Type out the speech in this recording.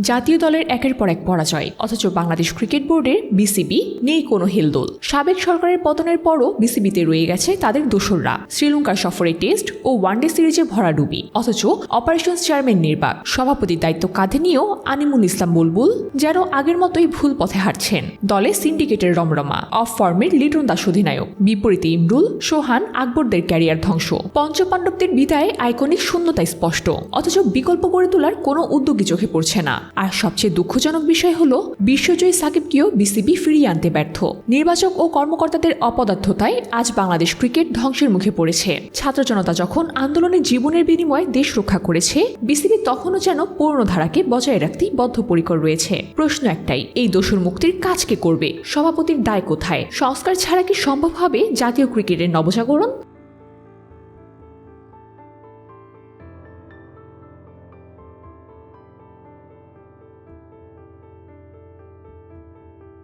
জাতীয় দলের একের পর এক পরাজয়। অথচ বাংলাদেশ ক্রিকেট বোর্ডের বিসিবি নেই কোনো হেলদোল। সাবেক সরকারের পতনের পরও বিসিবিতে রয়ে গেছে তাদের দোসররা। শ্রীলঙ্কার সফরে টেস্ট ও ওয়ানডে সিরিজে ভরাডুবি অথচ অপারেশন চেয়ারম্যান নির্বাক। সভাপতির দায়িত্ব কাঁধে নিয়েও আনিমুল ইসলাম বুলবুল যেন আগের মতোই ভুল পথে হাঁটছেন। দলে সিন্ডিকেটের রমরমা, অফ ফর্মের লিটন দাস অধিনায়ক। বিপরীতে ইমরুল, সোহান, আকবরদের ক্যারিয়ার ধ্বংস। পঞ্চপাণ্ডবদের বিদায়ে আইকনিক শূন্যতা স্পষ্ট। অথচ বিকল্প গড়ে তোলার কোনো উদ্যোগী চোখে পড়ছে না। আর সবচেয়ে দুঃখজনক বিষয় হলো, বিশ্বজয়ী সাকিবকেও বিসিবি ফিরিয়ে আনতে ব্যর্থ। নির্বাচক ও কর্মকর্তাদের অপদার্থতায় আজ বাংলাদেশ ক্রিকেট ধ্বংসের মুখে পড়েছে। ছাত্র জনতা যখন আন্দোলনে জীবনের বিনিময়ে দেশ রক্ষা করেছে, বিসিবি তখনও যেন পূর্ণধারাকে বজায় রাখতেই বদ্ধপরিকর রয়েছে। প্রশ্ন একটাই, এই দোষর মুক্তির কাজ কে করবে? সভাপতির দায় কোথায়? সংস্কার ছাড়া কি সম্ভব হবে জাতীয় ক্রিকেটের নবজাগরণ?